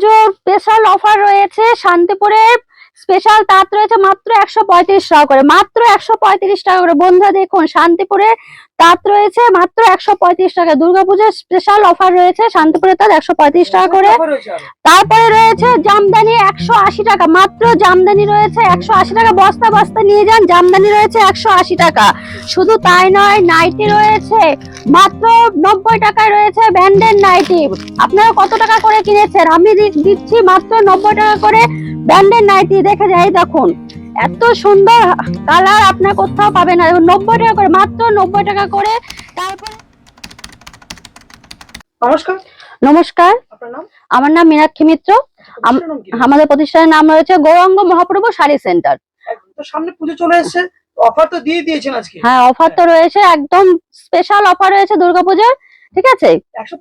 দুর্গাপুজোর special offer রয়েছে শান্তিপুরে স্পেশাল তাঁত রয়েছে মাত্র একশো পঁয়ত্রিশ টাকা করে। মাত্র একশো পঁয়ত্রিশ টাকা করে। বন্ধুরা দেখুন শান্তিপুরে তাঁত রয়েছে মাত্র একশো পঁয়ত্রিশ টাকা। দুর্গাপুজোর স্পেশাল অফার রয়েছে শান্তিপুরে তাঁত একশো পঁয়ত্রিশ টাকা করে। তারপরে রয়েছে জামদানি একশো আশি টাকা। মাত্র জামদানি রয়েছে একশো আশি টাকা। বস্তা বস্তা নিয়ে যান জামদানি রয়েছে একশো আশি টাকা। শুধু তাই নয় নাইটি রয়েছে মাত্র নব্বই টাকায় রয়েছে ব্যান্ডের নাইটি। আপনারা কত টাকা করে কিনেছেন? আমি দিচ্ছি মাত্র নব্বই টাকা করে ব্যান্ডের নাইটি। দেখে যাই দেখুন এত সুন্দর কালার আপনার কোথাও পাবেন না। নব্বই টাকা করে মাত্র নব্বই টাকা করে তারপরে নমস্কার। নমস্কার। আমার নাম মীনাক্ষী মিত্র? আমাদের প্রতিষ্ঠানের নাম রয়েছে গৌরাঙ্গ মহাপ্রভু শাড়ি সেন্টার। তো সামনে পুজো চলে এসেছে। অফার তো দিয়ে দিয়েছেন আজকে। হ্যাঁ অফার তো রয়েছে একদম স্পেশাল অফার রয়েছে দুর্গাপূজার। ঠিক আছে? একশো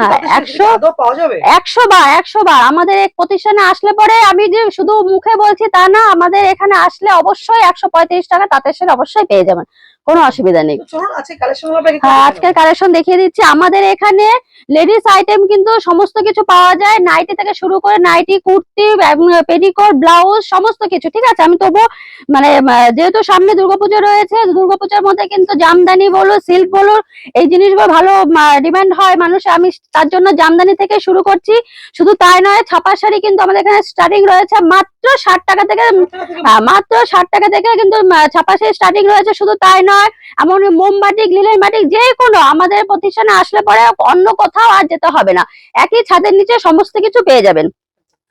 হ্যাঁ, 100 একশো বার একশো বার। আমাদের প্রতিষ্ঠানে আসলে পরে আমি যে শুধু মুখে বলছি তা না আমাদের এখানে আসলে অবশ্যই একশো পঁয়ত্রিশ টাকা তাঁতের অবশ্যই পেয়ে যাবেন। কোনো অসুবিধা নেই। তো আজকে কালেকশন হ্যাঁ আজকের কালেকশন দেখিয়ে দিচ্ছি। আমাদের এখানে লেডিস আইটেম কিন্তু সমস্ত কিছু পাওয়া যায়। নাইটি থেকে শুরু করে নাইটি কুর্তি পেটিকোট ব্লাউজ সমস্ত কিছু ঠিক আছে? আমি তবু মানে যেহেতু সামনে দুর্গাপুজো রয়েছে দুর্গাপূজার মধ্যে কিন্তু জামদানি বলো সিল্ক বলো এই জিনিসগুলো ভালো ডিমান্ড হয় মানুষ আমি তার জন্য জামদানি থেকে শুরু করছি। শুধু তাই নয় ছাপা শাড়ি কিন্তু আমাদের এখানে স্টার্টিং রয়েছে মাত্র ষাট টাকা থেকে হ্যাঁ, মাত্র ষাট টাকা থেকে কিন্তু ছাপা শাড়ি স্টার্টিং রয়েছে। শুধু তাই নয় এমন মোমবাটিক লিলেন বাটিক যে কোনো আমাদের প্রতিষ্ঠানে আসলে পরে অন্য কোথাও আর যেতে হবে না। একই ছাদের নিচে সমস্ত কিছু পেয়ে যাবেন।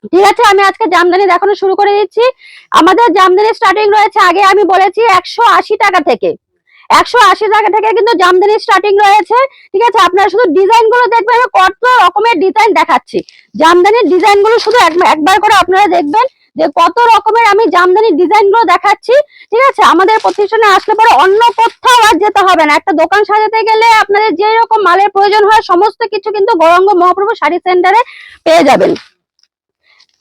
ঠিক আছে, আমি আজকে জামদানি দেখানো শুরু করে দিচ্ছি। আমাদের জামদানি স্টার্টিং রয়েছে, আগে আমি বলেছি একশো আশি টাকা থেকে। একশো আশি টাকা থেকে কিন্তু জামদানি স্টার্টিং রয়েছে। ঠিক আছে, আপনারা শুধু ডিজাইনগুলো দেখবেন কত রকমের ডিজাইন দেখাচ্ছি। জামদানির ডিজাইনগুলো শুধু এক- একবার করে আপনারা দেখবেন। যে কত রকমের আমি জামদানি ডিজাইনগুলো দেখাচ্ছি, ঠিক আছে? আমাদের প্রতিষ্ঠানে আসলে পরে অন্য কোথাও আর যেতে হবে না। একটা দোকান সাজাতে গেলে আপনাদের যে রকম মালের প্রয়োজন হয়, সমস্ত কিছু কিন্তু গৌরাঙ্গ মহাপ্রভু শাড়ি সেন্টারে পেয়ে যাবেন।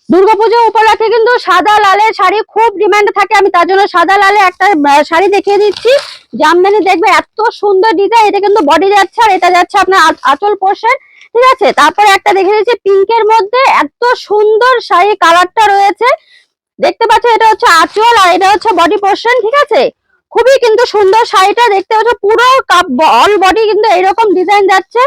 দুর্গাপুজো উপলক্ষে কিন্তু সাদা লালের শাড়ি খুব ডিমান্ড থাকে, আমি তার জন্য সাদা লালে একটা শাড়ি দেখিয়ে দিচ্ছি। জামদানি দেখবে এত সুন্দর ডিজাইন এটা কিন্তু বডি যাচ্ছে আর এটা যাচ্ছে আপনার আঁচল পোর্শন ঠিক আছে? তারপরে একটা দেখে দিচ্ছি পিঙ্কের মধ্যে এত সুন্দর শাড়ি কালারটা রয়েছে। দেখতে পাচ্ছ, এটা হচ্ছে আঁচল আর এটা হচ্ছে বডি পোর্শন ঠিক আছে? খুবই কিন্তু সুন্দর শাড়িটা, দেখতে পাচ্ছ, পুরো অল বডি কিন্তু এরকম ডিজাইন যাচ্ছে।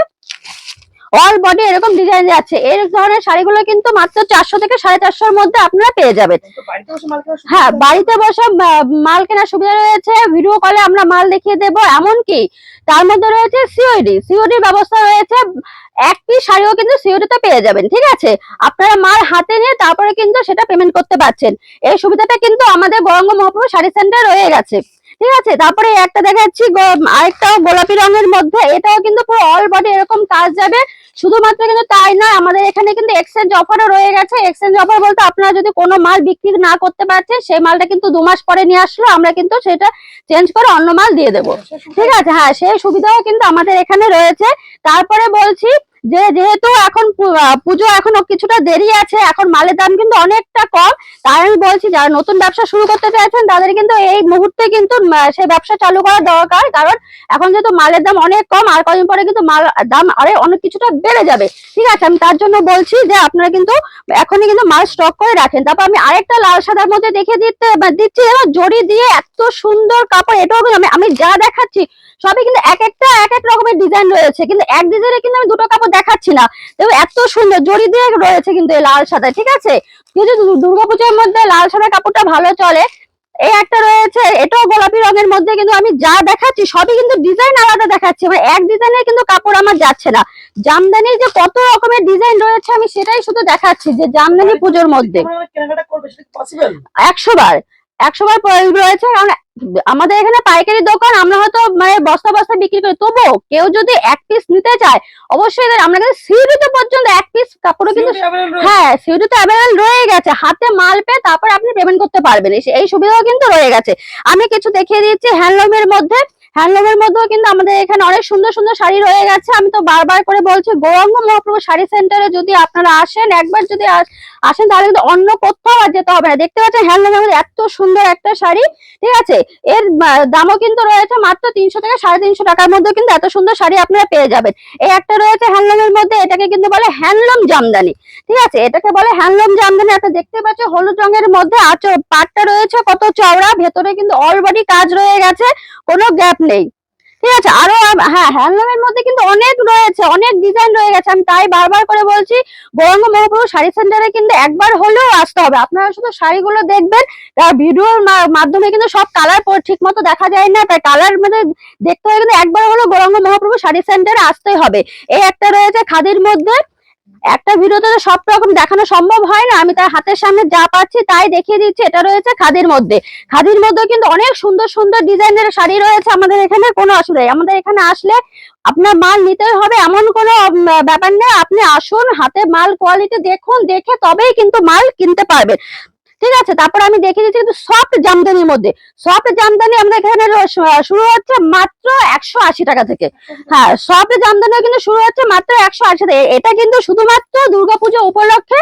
অল বডি এরকম ডিজাইন যাচ্ছে এই ধরনের শাড়িগুলো কিন্তু মাত্র চারশো থেকে সাড়ে চারশোর মধ্যে আপনারা পেয়ে যাবেন। তো বাড়িতে বসে মাল কেনার সুবিধা হ্যাঁ বাড়িতে বসে মাল কেনার সুবিধা রয়েছে। ভিডিও কলে আমরা মাল দেখিয়ে দেবো। এমনকি তার মধ্যে রয়েছে সিওডি সিওডি ব্যবস্থা রয়েছে। এক পিস শাড়িও কিন্তু সিওডি তে পেয়ে যাবেন ঠিক আছে? আপনারা মাল হাতে নিয়ে তারপরে কিন্তু সেটা পেমেন্ট করতে পারছেন। এই সুবিধাটা কিন্তু আমাদের গৌরাঙ্গ মহাপ্রভু শাড়ি সেন্টার রয়ে গেছে। ঠিক আছে তারপরে একটা দেখাচ্ছি আরেকটাও গোলাপি রঙের মধ্যে এটাও কিন্তু পুরো অল বডি এরকম কাজ যাবে শুধুমাত্র কিন্তু তাই নয় আমাদের এখানে কিন্তু এক্সচেঞ্জ অফারও রয়ে গেছে এক্সচেঞ্জ অফার বলতে আপনারা যদি কোনো মাল বিক্রি না করতে পারছেন সেই মালটা কিন্তু দু মাস পরে নিয়ে আসলো আমরা কিন্তু সেটা চেঞ্জ করে অন্য মাল দিয়ে দেবো। ঠিক আছে হ্যাঁ সেই সুবিধাও কিন্তু আমাদের এখানে রয়েছে তারপরে বলছি যে যেহেতু এখন পুজো এখনও কিছুটা দেরি আছে, এখন মালের দাম কিন্তু অনেকটা কম, তাই আমি বলছি যারা নতুন ব্যবসা শুরু করতে চাইছেন তাদের কিন্তু এই মুহূর্তে কিন্তু সেই ব্যবসা চালু করা দরকার, কারণ এখন যেহেতু মালের দাম অনেক কম, আর কদিন পরে কিন্তু মাল, দাম আরে অনেক কিছুটা বেড়ে যাবে। ঠিক আছে, আমি তার জন্য বলছি যে আপনারা কিন্তু এখনই কিন্তু মাল স্টক করে রাখেন। তারপর আমি আরেকটা লাল সাদার মধ্যে দেখে দিতে দিচ্ছি এবার জড়ি দিয়ে এত সুন্দর কাপড়, এটাও কিন্তু আমি আমি যা দেখাচ্ছি, সবই কিন্তু এক একটা, এক এক রকমের ডিজাইন রয়েছে। কিন্তু এক ডিজাইনে কিন্তু আমি দুটো কাপড় দেখাচ্ছি না। দেখো এত সুন্দর জড়ি দিয়ে রয়েছে কিন্তু এই লাল সাদা ঠিক আছে? কিন্তু দু- দুর্গাপূজার মধ্যে লাল সাদা কাপড়টা ভালো চলে। এই একটা রয়েছে এটাও গোলাপি রঙের মধ্যে কিন্তু আমি যা দেখাচ্ছি সবই কিন্তু ডিজাইন আলাদা দেখাচ্ছি। মানে এক ডিজাইনের কিন্তু কাপড় আমার যাচ্ছে না। জামদানির যে কত রকমের ডিজাইন রয়েছে আমি সেটাই শুধু দেখাচ্ছি যে জামদানি পুজোর মধ্যে। একশো বার। প্রয়োগ রয়েছে কারণ আমাদের এখানে পাইকারি দোকান আমরা হয়তো মানে বস্তা বস্তা বিক্রি করি তবুও কেউ যদি এক পিস নিতে চায় অবশ্যই আমরা কিন্তু সিউড়িতে পর্যন্ত এক পিস কাপড়ও কিন্তু হ্যাঁ সিউড়ি তো অ্যাভেলেবল রয়ে গেছে। হাতে মাল পেয়ে তারপর আপনি পেমেন্ট করতে পারবেন। এই- এই সুবিধাও কিন্তু রয়ে গেছে। আমি কিছু দেখিয়ে দিচ্ছি হ্যান্ডলুমের মধ্যে। হ্যান্ডলুমের মধ্যেও কিন্তু আমাদের এখানে অনেক সুন্দর সুন্দর শাড়ি রয়ে গেছে। আমি তো বারবার করে বলছি, গৌরাঙ্গ মহাপ্রভু শাড়ি সেন্টারে যদি আপনারা আসেন, একবার যদি আস- আসেন, তাহলে কিন্তু অন্য কোথাও আর যেতে হবে না। দেখতে পাচ্ছেন হ্যান্ডলুমের মধ্যে এত সুন্দর একটা শাড়ি, ঠিক আছে? এর দামও কিন্তু রয়েছে মাত্র তিনশো থেকে সাড়ে তিনশো টাকার মধ্যে কিন্তু এত সুন্দর শাড়ি আপনারা পেয়ে যাবেন। এই একটা রয়েছে হ্যান্ডলুমের মধ্যে, এটাকে কিন্তু বলে হ্যান্ডলুম জামদানি, ঠিক আছে? এটাকে বলে হ্যান্ডলুম জামদানি। একটা দেখতে পাচ্ছ হলুদ রঙের মধ্যে আঁচল, পাটটা রয়েছে কত চওড়া, ভেতরে কিন্তু অলরেডি কাজ রয়ে গেছে, কোনো গ্যাপ নেই। ঠিক আছে, আরও হ্যাঁ হ্যান্ডলুমের মধ্যে কিন্তু অনেক রয়েছে, অনেক ডিজাইন রয়ে গেছে। আমি তাই বারবার করে বলছি গৌরাঙ্গ মহাপ্রভু শাড়ি সেন্টারে কিন্তু একবার হলেও আসতে হবে। আপনারা শুধু শাড়িগুলো দেখবেন ভিডিওর মাধ্যমে কিন্তু সব কালার ঠিক মতো দেখা যায় না তাই কালার মানে দেখতে হলে কিন্তু একবার হলেও গৌরাঙ্গ মহাপ্রভু শাড়ি সেন্টারে আসতেই হবে। এই একটা রয়েছে খাদির মধ্যে একটা ভিডিওতে সব রকম দেখানো সম্ভব হয় না। আমি তার হাতের সামনে যা পাচ্ছি তাই দেখিয়ে দিচ্ছি। এটা রয়েছে খাদির মধ্যে। খাদির মধ্যে কিন্তু অনেক সুন্দর সুন্দর ডিজাইনের শাড়ি রয়েছে আমাদের এখানে, কোনো অসুবিধা আমাদের এখানে আসলে আপনার মাল নিতে হবে, এমন কোনো ব্যাপার নেই। আপনি আসুন, হাতে মাল কোয়ালিটি দেখুন, দেখে তবেই কিন্তু মাল কিনতে পারবেন। ঠিক আছে? তারপর আমি দেখিয়ে দিচ্ছি কিন্তু সফট জামদানির মধ্যে। সফট জামদানি আমাদের এখানে শুরু হচ্ছে মাত্র একশো আশি টাকা থেকে। হ্যাঁ সফট জামদানি কিন্তু শুরু হচ্ছে মাত্র একশো আশি টাকা। এটা কিন্তু শুধুমাত্র দুর্গাপুজো উপলক্ষে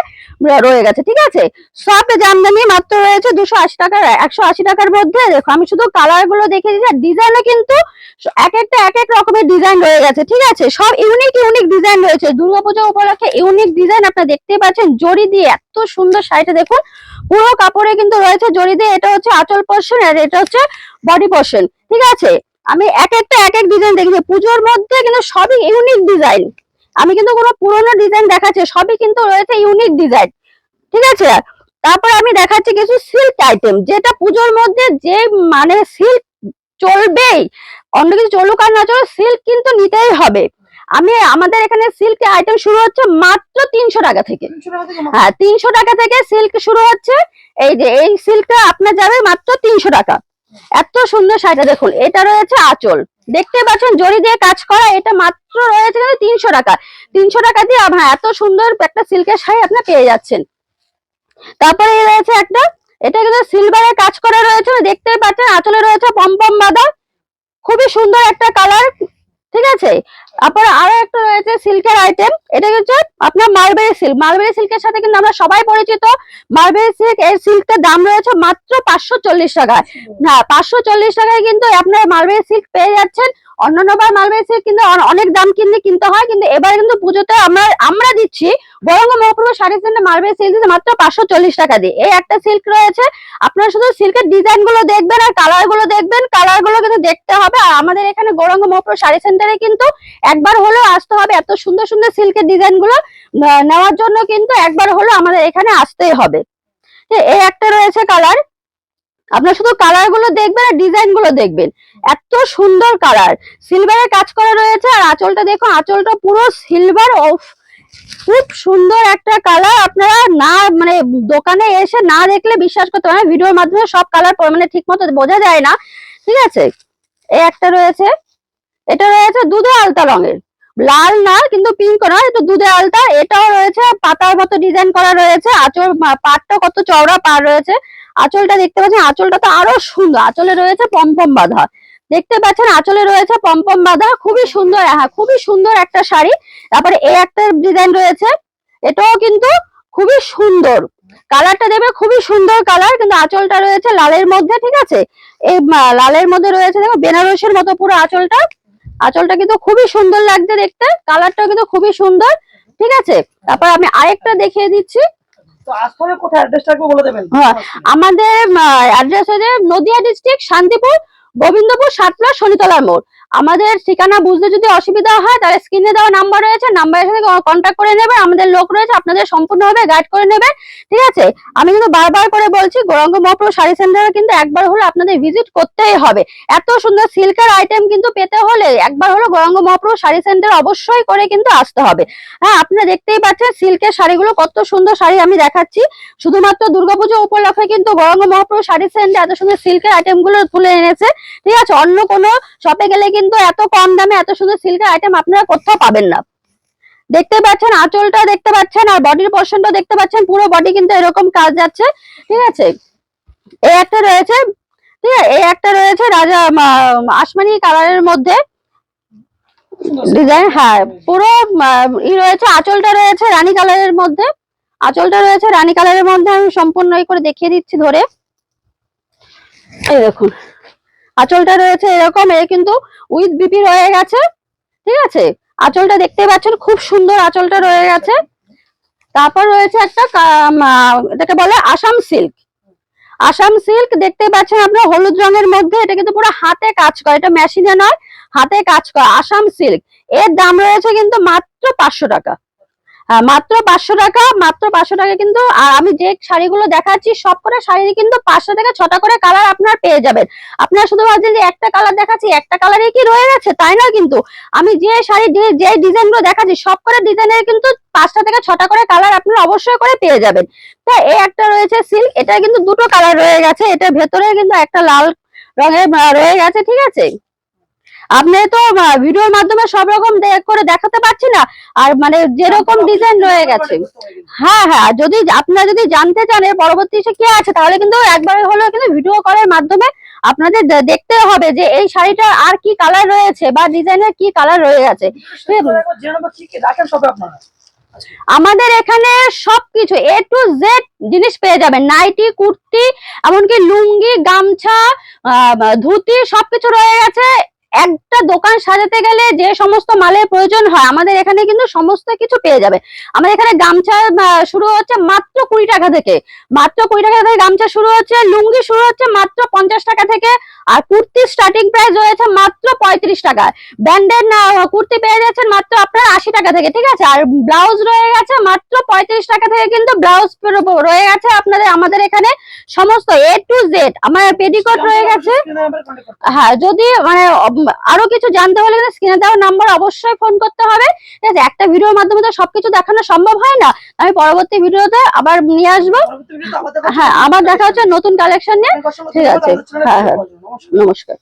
রয়ে গেছে, ঠিক আছে? সফট জামদানি মাত্র রয়েছে দুশো আশি টাকার, একশো আশি টাকার মধ্যে। দেখো, আমি শুধু কালারগুলো দেখে দিচ্ছি, আর ডিজাইনও কিন্তু এক একটা, এক এক রকমের ডিজাইন রয়ে গেছে, ঠিক আছে? সব ইউনিক ইউনিক ডিজাইন রয়েছে। দুর্গাপুজো উপলক্ষে ইউনিক ডিজাইন আপনারা দেখতেই পাচ্ছেন। জড়ি দিয়ে এত সুন্দর শাড়িটা দেখুন। পুরো কাপড়ে কিন্তু রয়েছে জড়ি দিয়ে, এটা হচ্ছে আঁচল পোর্শন আর এটা হচ্ছে বডি পোর্শন ঠিক আছে? আমি এক একটা, এক এক ডিজাইন দেখেছি পুজোর মধ্যে কিন্তু সবই ইউনিক ডিজাইন আমি কিন্তু কোনো পুরোনো ডিজাইন দেখাচ্ছি, সবই কিন্তু রয়েছে ইউনিক ডিজাইন ঠিক আছে? তারপর আমি দেখাচ্ছি কিছু সিল্ক আইটেম যেটা পুজোর মধ্যে যে মানে সিল্ক চলবেই, অন্য কিছু চলুক আর না চলুক সিল্ক কিন্তু নিতেই হবে। আমি আমাদের এখানে সিল্কের আইটেম শুরু হচ্ছে মাত্র তিনশো টাকা থেকে। হ্যাঁ তিনশো টাকা থেকে সিল্ক শুরু হচ্ছে। এই যে এই সিল্কটা আপনার যাবে মাত্র তিনশো টাকা। এত সুন্দর শাড়িটা দেখুন এটা রয়েছে আঁচল। দেখতে পাচ্ছেন জড়ি দিয়ে কাজ করা এটা মাত্র রয়েছে তিনশো টাকা। তিনশো টাকা দিয়ে হ্যাঁ এত সুন্দর একটা সিল্কের শাড়ি আপনি পেয়ে যাচ্ছেন। তারপরে এই রয়েছে একটা এটা কিন্তু সিলভারের কাজ করা রয়েছে। দেখতেই পাচ্ছেন আঁচলে রয়েছে পম্পম বাঁধা খুবই সুন্দর একটা কালার ঠিক আছে? তারপরে আরও একটা রয়েছে সিল্কের আইটেম এটা হচ্ছে আপনার মালবেরি সিল্ক মালবেরি সিল্কের সাথে কিন্তু আমরা সবাই পরিচিত। মালবেরি সিল্ক এর সিল্কের দাম রয়েছে মাত্র পাঁচশো চল্লিশ টাকায়। হ্যাঁ পাঁচশো চল্লিশ টাকায় কিন্তু আপনার মালবেরি সিল্ক পেয়ে যাচ্ছেন। অন্যান্য বার মালবেরি সিল্ক কিন্তু অনেক দাম কিনলে কিনতে হয়, কিন্তু এবার কিন্তু পুজোতে আমরা আমরা দিচ্ছি। বরং Mahaprabhu sari centre mulberry silk দিচ্ছে মাত্র পাঁচশো চল্লিশ টাকা দিয়ে। এই একটা সিল্ক রয়েছে। আপনারা শুধু সিল্কের ডিজাইনগুলো দেখবেন আর কালারগুলো দেখবেন। কালারগুলো কিন্তু দেখতে হবে। আর আমাদের এখানে গৌরাঙ্গ মহাপ্রভু শাড়ি সেন্টারে কিন্তু একবার হলেও আসতে হবে। এত সুন্দর সুন্দর সিল্কের ডিজাইনগুলো নেওয়ার জন্য কিন্তু একবার হলেও আমাদের এখানে আসতেই হবে। এই একটা রয়েছে কালার আপনার শুধু কালারগুলো দেখবেন আর ডিজাইনগুলো দেখবেন। এত সুন্দর কালার সিলভারের কাজ করা রয়েছে আর আঁচলটা দেখুন, আঁচলটা পুরো সিলভার খুব সুন্দর একটা কালার আপনারা না মানে দোকানে এসে না দেখলে বিশ্বাস করতে পারেন ভিডিওর মাধ্যমে সব কালার মানে ঠিক মতো বোঝা যায় না। ঠিক আছে? এই একটা রয়েছে। এটা রয়েছে দুধে আলতা রঙের। লাল না, কিন্তু পিঙ্ক না, এটা দুধে আলতা। এটাও রয়েছে, পাতার মতো ডিজাইন করা রয়েছে। আঁচল পাটটা কত চওড়া পার রয়েছে। আঁচলটা দেখতে পাচ্ছেন, আঁচলটা তো আরও সুন্দর। আঁচলে রয়েছে পম্পম বাঁধা। দেখতে পাচ্ছেন, আঁচলে রয়েছে পম্পম বাঁধা। খুবই সুন্দর হ্যাঁ খুবই সুন্দর একটা শাড়ি। তারপরে এই একটা ডিজাইন রয়েছে। এটাও কিন্তু খুবই সুন্দর। কালারটা দেবে খুবই সুন্দর কালার, কিন্তু আঁচলটা রয়েছে লালের মধ্যে, ঠিক আছে? এই লালের মধ্যে রয়েছে, দেখো, বেনারসের মতো পুরো আঁচলটা। আঁচলটা কিন্তু খুবই সুন্দর লাগছে দেখতে কালারটাও কিন্তু খুবই সুন্দর ঠিক আছে? তারপর আমি আরেকটা দেখিয়ে দিচ্ছি। হ্যাঁ, আমাদের অ্যাড্রেস হচ্ছে নদিয়া ডিস্ট্রিক্ট শান্তিপুর গোবিন্দপুর সাতলা শনিতলার মোড়। আমাদের ঠিকানা বুঝতে যদি অসুবিধা হয়, তাহলে স্ক্রিনে দেওয়া নাম্বার রয়েছে নাম্বারের সাথে কন্ট্যাক্ট করে নেবে, আমাদের লোক রয়েছে, আপনাদের সম্পূর্ণভাবে গাইড করে নেবে, ঠিক আছে? আমি কিন্তু বারবার করে বলছি, গৌরাঙ্গ মহাপ্রভু শাড়ি সেন্টারে কিন্তু একবার হলে আপনাদের ভিজিট করতেই হবে। এত সুন্দর সিল্কের আইটেম কিন্তু পেতে হলে একবার হলো গৌরাঙ্গ মহাপ্রভু শাড়ি সেন্টার অবশ্যই করে কিন্তু আসতে হবে। হ্যাঁ আপনারা দেখতেই পাচ্ছেন সিল্কের শাড়িগুলো কত সুন্দর শাড়ি আমি দেখাচ্ছি। শুধুমাত্র দুর্গাপুজো উপলক্ষে কিন্তু গৌরাঙ্গ মহাপ্রভু শাড়ি সেন্টার এত সুন্দর সিল্কের আইটেমগুলো তুলে এনেছে, ঠিক আছে? অন্য কোনো শপে গেলে কিন্তু এত কম দামে, এত সুন্দর সিল্কের আইটেম আপনারা কোথাও পাবেন না। দেখতে পাচ্ছেন আঁচলটা দেখতে পাচ্ছেন, আর বডির পোর্শনটা দেখতে পাচ্ছেন, পুরো বডি কিন্তু এরকম কাজ যাচ্ছে, ঠিক আছে? এই একটা রয়েছে, ঠিক আছে? এই একটা রয়েছে রাজা আসমানি কালারের মধ্যে। ডিজাইন হ্যাঁ পুরো ই রয়েছে, আঁচলটা রয়েছে রানী কালারের মধ্যে। আঁচলটা রয়েছে রানী কালারের মধ্যে, আমি সম্পূর্ণ করে দেখিয়ে দিচ্ছি ধরে। এই দেখুন। আঁচলটা রয়েছে এরকম, এ কিন্তু উইথ বিপি রয়ে গেছে, ঠিক আছে? আঁচলটা দেখতে পাচ্ছেন, খুব সুন্দর আঁচলটা রয়ে গেছে। তারপর রয়েছে একটা এটাকে বলে আসাম সিল্ক আসাম সিল্ক দেখতে পাচ্ছেন আপনার হলুদ রঙের মধ্যে, এটা কিন্তু পুরো হাতে কাজ করে, এটা মেশিনে নয়, হাতে কাজ করে, আসাম সিল্ক এর দাম রয়েছে কিন্তু মাত্র পাঁচশো টাকা। মাত্র পাঁচশো টাকা, মাত্র পাঁচশো টাকা কিন্তু আমি যে শাড়িগুলো দেখাচ্ছি, সব করে শাড়ি কিন্তু পাঁচশো থেকে ছটা করে কালার আপনার পেয়ে যাবেন। আপনারা শুধু ভাবছেন যে একটা কালার দেখাচ্ছি, একটা কালারই কি রয়ে গেছে? তাই না কিন্তু? আমি যে শাড়ি, যে যে ডিজাইনগুলো দেখাচ্ছি, সব করে ডিজাইনের কিন্তু পাঁচটা থেকে ছটা করে কালার আপনারা অবশ্যই করে পেয়ে যাবেন। তা এই একটা রয়েছে সিল্ক এটা কিন্তু দুটো কালার রয়ে গেছে, এটার ভেতরে কিন্তু একটা লাল রঙের রয়ে গেছে, ঠিক আছে? আপনি তো ভিডিওর মাধ্যমে সব রকম করে দেখাতে পারছি না। আর মানে যেরকম ডিজাইন রয়ে গেছে। হ্যাঁ হ্যাঁ যদি আপনারা যদি জানতে চান এর পরবর্তী এসে কি আছে তাহলে কিন্তু একবার হলেও কিন্তু ভিডিও কলের মাধ্যমে আপনাদের দেখতে হবে যে এই শাড়িটা আর কি কালার রয়েছে বা ডিজাইনের কি কালার রয়ে গেছে। আমাদের এখানে সবকিছু এ টু জেড জিনিস পেয়ে যাবেন। নাইটি কুর্তি এমনকি লুঙ্গি গামছা ধুতি সবকিছু রয়ে গেছে। একটা দোকান সাজাতে গেলে যে সমস্ত মালের প্রয়োজন হয়, আমাদের এখানে কিন্তু সমস্ত কিছু পেয়ে যাবে। আমাদের এখানে গামছা শুরু হচ্ছে মাত্র কুড়ি টাকা থেকে। মাত্র কুড়ি টাকা থেকে গামছা শুরু হচ্ছে, লুঙ্গি শুরু হচ্ছে মাত্র পঞ্চাশ টাকা থেকে, আর কুর্তির স্টার্টিং প্রাইস রয়েছে মাত্র পঁয়ত্রিশ টাকা। ব্যান্ডের কুর্তি পেয়ে যাচ্ছেন মাত্র আপনার আশি টাকা থেকে, ঠিক আছে? আর ব্লাউজ রয়ে গেছে মাত্র পঁয়ত্রিশ টাকা থেকে কিন্তু ব্লাউজ রয়ে গেছে আপনাদের, আমাদের এখানে সমস্ত এ টু জেড আমার পেটিকোট রয়ে গেছে। হ্যাঁ যদি মানে আরও কিছু জানতে হলে স্ক্রিনে দেওয়া নাম্বার অবশ্যই ফোন করতে হবে। ঠিক আছে? একটা ভিডিওর মাধ্যমে তো সবকিছু দেখানো সম্ভব হয় না। আমি পরবর্তী ভিডিওতে আবার নিয়ে আসব। হ্যাঁ আবার দেখা হচ্ছে নতুন কালেকশন নিয়ে। ঠিক আছে। হ্যাঁ, হ্যাঁ। নমস্কার।